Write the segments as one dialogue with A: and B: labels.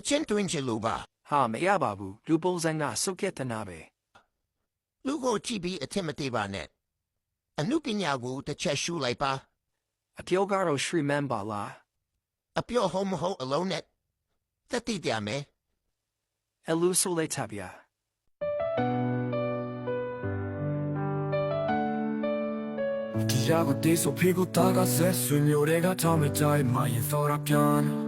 A: 100 inche luba. Ha me
B: yababu, lubo zangna suketanabe. Lugo chibi atimati banet. Anukinyagu te cheshu lepa. Apiogaro shri memba la.
A: Apio homoho alonet. Tati diame. Elusule tabia. 기자가 뒤서 피고 다가섰으니 오래가 잠을
B: 자이 마인 서랍 편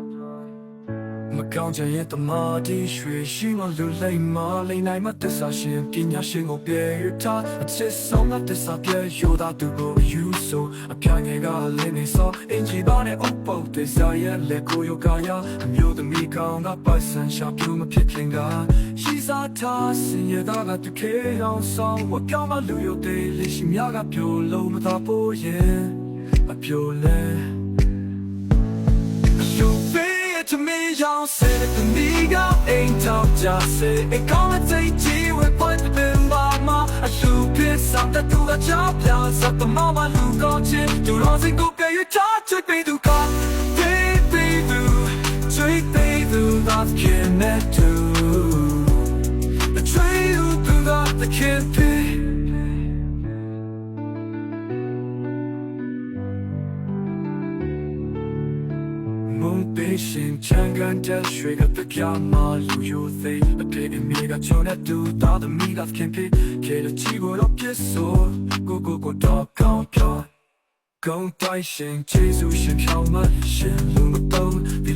B: မန်ပါလား
A: အပြော့ဟုတ်မဟုတ်အလုံးနဲ့သက်တည်ကြမယ်
B: အလူဆိုလိုက်ချဗျာ
C: တရားကိုတေးဆိုဖေးကိုတာကဆက်ဆွေမျိုးတွေကထောင်းမကြိုင်မရင်သောရပြန်မကောင်းချင်ရဲ့တမာတီရွှေရှိမလူလိမ့်မလိမ့်နိုင်မတစ္ဆာရှင်ပညာရှင်ကိုပြေရထားအချစ်ဆုံးကတစ္ဆာပြေရိုတာသူကိုယူဆိုအပြိုင်ငယ်ကလင်းနေစောအင်ဂျီပါနဲ့အုပ်ပုတ်တစ္ဆာရဲ့လက်ကိုယောကာယာအမျိုးသမီးကောင်းကပိုက်ဆန်ရှာပြူမဖြစ်ခင်ကရှိစားထားစင်ရတာကတခေအောင်ဆောင်ဝပြောင်းမလူရိုသေးလေးရှိများကပြိုလုံးမသာပိုးရင်အပြိုလဲ the nigga ain't talk just say it come and take you with what the been mama I should piss up that to the job plus up the mama look on chin do not think go pay you charge to pay to come baby do treat they do not can that do the train you do not the kid pay မုန်ပေးရှင်ချန်ကန်တဲ့ရွှေကတကမလူယိုသေးအဖေအမေကချုံတဲ့တူတာသမီးကခင်ဖေကေတဲ့ချီကိုတော့ပြစ်ဆိုကိုကိုကိုတော့ကောင်းပြောကုန်းတိုင်းရှင်ဂျေဇုရှင်ဖြောင်းမရှင်လူမတုံးဒီ